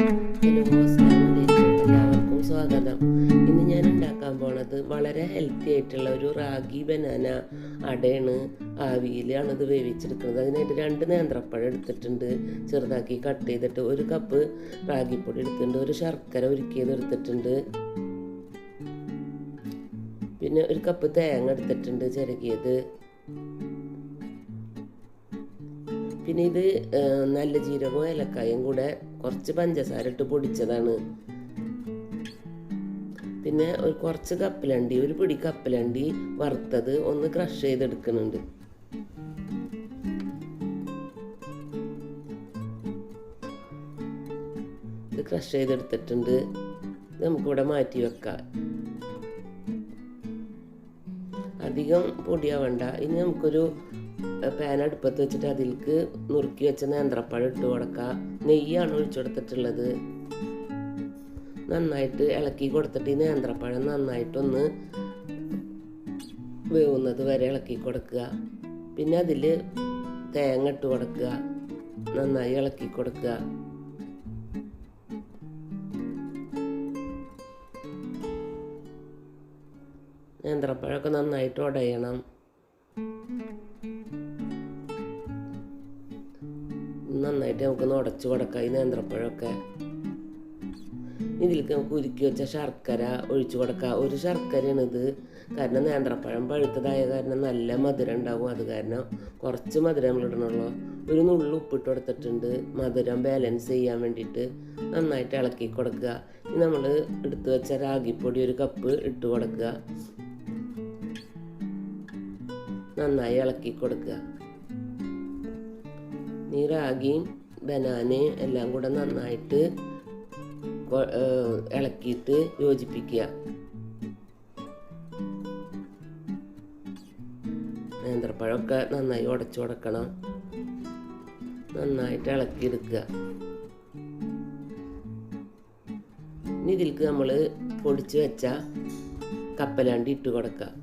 എല്ലാവർക്കും സ്വാഗതം ഇന്ന് ഞാൻ ഉണ്ടാക്കാൻ പോണത് വളരെ ഹെൽത്തി ആയിട്ടുള്ള ഒരു റാഗി ബനാന അടയാണ്. ആവിയിലാണ് അത് വേവിച്ചെടുക്കുന്നത്. അതിനായിട്ട് രണ്ട് നേന്ത്രപ്പഴം എടുത്തിട്ടുണ്ട്. ചെറുതാക്കി കട്ട് ചെയ്തിട്ട് ഒരു കപ്പ് റാഗിപ്പൊടി എടുത്തിട്ടുണ്ട്. ഒരു ശർക്കര ഒരുക്കിയത് എടുത്തിട്ടുണ്ട്. പിന്നെ ഒരു കപ്പ് തേങ്ങ എടുത്തിട്ടുണ്ട് ചിരകിയത്. പിന്നെ ഇത് നല്ല ജീരകവും ഏലക്കായും കൂടെ കുറച്ച് പഞ്ചസാര ഇട്ട് പൊടിച്ചതാണ്. പിന്നെ ഒരു കുറച്ച് കപ്പലണ്ടി ഒരു പിടി കപ്പലണ്ടി വറുത്തത് ഒന്ന് ക്രഷ് ചെയ്തെടുക്കുന്നുണ്ട്. ഇത് ക്രഷ് ചെയ്തെടുത്തിട്ടുണ്ട്. നമുക്കിവിടെ മാറ്റി വെക്കാം. അധികം പൊടിയാവണ്ട. ഇനി നമുക്കൊരു പാൻ അടുപ്പത്ത് വെച്ചിട്ട് അതിൽക്ക് നുറുക്കി വെച്ച നേന്ത്രപ്പഴം ഇട്ട് കൊടുക്കുക നെയ്യാണ് ഒഴിച്ചെടുത്തിട്ടുള്ളത് നന്നായിട്ട് ഇളക്കി കൊടുത്തിട്ട് ഈ നേന്ത്രപ്പഴം നന്നായിട്ടൊന്ന് വേവുന്നത് വരെ ഇളക്കി കൊടുക്കുക. പിന്നെ അതിൽ തേങ്ങ ഇട്ട് കൊടുക്കുക. നന്നായി ഇളക്കി കൊടുക്കുക. നേന്ത്രപ്പഴമൊക്കെ നന്നായിട്ട് ഉടയണം. നന്നായിട്ട് നമുക്കൊന്ന് ഉടച്ചു കൊടുക്കാം. ഈ നേന്ത്രപ്പഴമൊക്കെ. ഇതിലേക്ക് നമുക്ക് ഉരുക്കി വെച്ച ശർക്കര ഒഴിച്ചു കൊടുക്കാം. ഒരു ശർക്കരയാണ് ഇത്. കാരണം നേന്ത്രപ്പഴം പഴുത്തതായ കാരണം നല്ല മധുരം ഉണ്ടാവും. അത് കാരണം കുറച്ച് മധുരം നമ്മൾ ഇടണുള്ളൂ. ഒരു നുള്ളു ഉപ്പിട്ട് കൊടുത്തിട്ടുണ്ട്. മധുരം ബാലൻസ് ചെയ്യാൻ വേണ്ടിയിട്ട് നന്നായിട്ട് ഇളക്കി കൊടുക്കുക. നമ്മൾ എടുത്തു വെച്ച രാഗിപ്പൊടി ഒരു കപ്പ് ഇട്ട് കൊടുക്കുക. നന്നായി ഇളക്കി കൊടുക്കുക. ഈ റാഗിയും ബനാനയും എല്ലാം കൂടെ നന്നായിട്ട് ഇളക്കിയിട്ട് യോജിപ്പിക്കുക. നേന്ത്രപ്പഴമൊക്കെ നന്നായി ഉടച്ചു കൊടുക്കണം. നന്നായിട്ട് ഇളക്കിയെടുക്കുക. ഇനി ഇതിലേക്ക് നമ്മൾ പൊടിച്ച് വെച്ച കപ്പലാണ്ടി ഇട്ട് കൊടുക്കുക.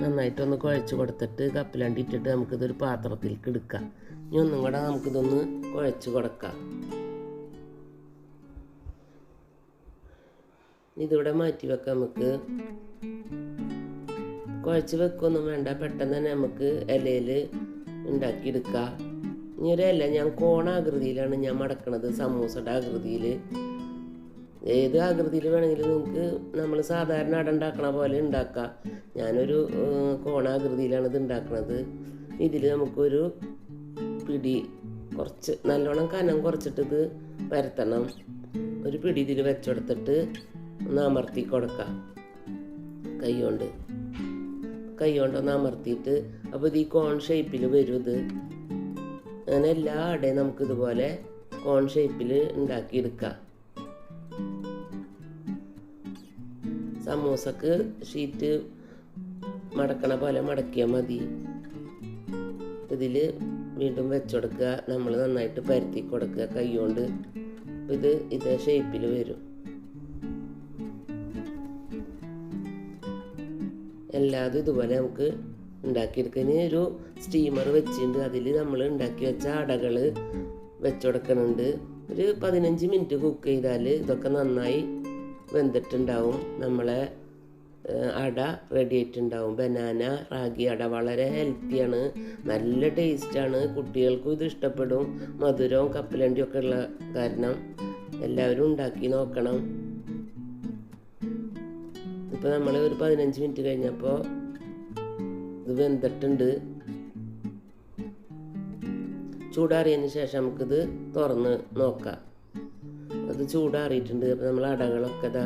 നന്നായിട്ടൊന്ന് കുഴച്ച് കൊടുത്തിട്ട് കപ്പിലണ്ടി ഇട്ടിട്ട് നമുക്കിതൊരു പാത്രത്തിലേക്ക് എടുക്കാം. ഇനി ഒന്നും കൂടെ നമുക്കിതൊന്ന് കുഴച്ച് കൊടുക്കാം. ഇതിവിടെ മാറ്റി വെക്കാം നമുക്ക്. കുഴച്ച് വെക്കൊന്നും വേണ്ട പെട്ടെന്ന് തന്നെ നമുക്ക് ഇലയിൽ ഉണ്ടാക്കിയെടുക്കാം. ഇനി ഒരു ഇല ഞാൻ കോണാകൃതിയിലാണ് ഞാൻ മടക്കണത് സമൂസയുടെ ആകൃതിയിൽ. ഏത് ആകൃതിയിൽ വേണമെങ്കിലും നിങ്ങൾക്ക് നമ്മൾ സാധാരണ അട ഉണ്ടാക്കണ പോലെ ഉണ്ടാക്കാം. ഞാനൊരു കോണാകൃതിയിലാണ് ഇത് ഉണ്ടാക്കുന്നത് ഇതിൽ നമുക്കൊരു പിടി കുറച്ച് നല്ലോണം കനം കുറച്ചിട്ട് ഇത് പരത്തണം ഒരു പിടി ഇതിൽ വെച്ചെടുത്തിട്ട് ഒന്ന് അമർത്തി കൊടുക്കാം. കൈ കൊണ്ട്. കൈ കൊണ്ട് ഒന്ന് അമർത്തിയിട്ട് അപ്പോൾ ഇത് ഈ കോൺ ഷേപ്പിൽ വരും ഇത്. അങ്ങനെ എല്ലാ അടയും നമുക്കിതുപോലെ കോൺ ഷേപ്പിൽ ഉണ്ടാക്കിയെടുക്കാം. സമൂസക്ക് ഷീറ്റ് മടക്കണ പോലെ മടക്കിയാൽ മതി. ഇതിൽ വീണ്ടും വെച്ചുകൊടുക്കുക നമ്മൾ നന്നായിട്ട് പരത്തി കൊടുക്കുക. കൈകൊണ്ട് ഇത് ഇതേ ഷേപ്പിൽ വരും. എല്ലാതും ഇതുപോലെ നമുക്ക് ഉണ്ടാക്കിയെടുക്കുന്ന ഒരു സ്റ്റീമർ വെച്ചിട്ടുണ്ട്. അതിൽ നമ്മൾ ഉണ്ടാക്കി വെച്ച അടകൾ വെച്ചുകൊടുക്കുന്നുണ്ട് ഒരു പതിനഞ്ച് മിനിറ്റ് കുക്ക് ചെയ്താൽ ഇതൊക്കെ നന്നായി വെന്തിട്ടുണ്ടാവും. നമ്മളെ അട റെഡി ആയിട്ടുണ്ടാവും. ബനാന റാഗി അട വളരെ ഹെൽത്തിയാണ് നല്ല ടേസ്റ്റാണ് കുട്ടികൾക്കും ഇത് ഇഷ്ടപ്പെടും. മധുരവും കപ്പലണ്ടിയും ഒക്കെ ഉള്ള കാരണം എല്ലാവരും ഉണ്ടാക്കി നോക്കണം. ഇപ്പോൾ നമ്മൾ ഒരു പതിനഞ്ച് മിനിറ്റ് കഴിഞ്ഞപ്പോൾ ഇത് വെന്തിട്ടുണ്ട്. ചൂടാറിയതിന് ശേഷം നമുക്കിത് തുറന്ന് നോക്കാം. അത് ചൂടാറിയിട്ടുണ്ട്. അപ്പോൾ നമ്മൾ അടകളൊക്കെ ഇതാ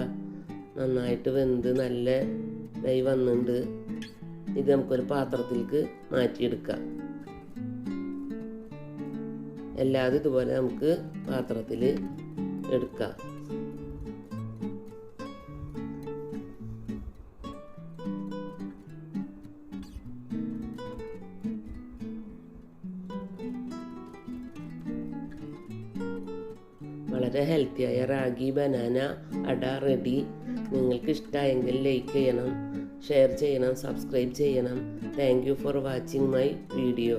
നന്നായിട്ട് വെന്ത് നല്ല ഇതായി വന്നിട്ടുണ്ട്. ഇത് നമുക്കൊരു പാത്രത്തിലേക്ക് മാറ്റിയെടുക്കാം. എല്ലാതും ഇതുപോലെ നമുക്ക് പാത്രത്തിൽ എടുക്കാം. വളരെ ഹെൽത്തിയായ റാഗി ബനാന അട റെഡി നിങ്ങൾക്ക് ഇഷ്ടമായെങ്കിൽ ലൈക്ക് ചെയ്യണം ഷെയർ ചെയ്യണം സബ്സ്ക്രൈബ് ചെയ്യണം. Thank you for watching my video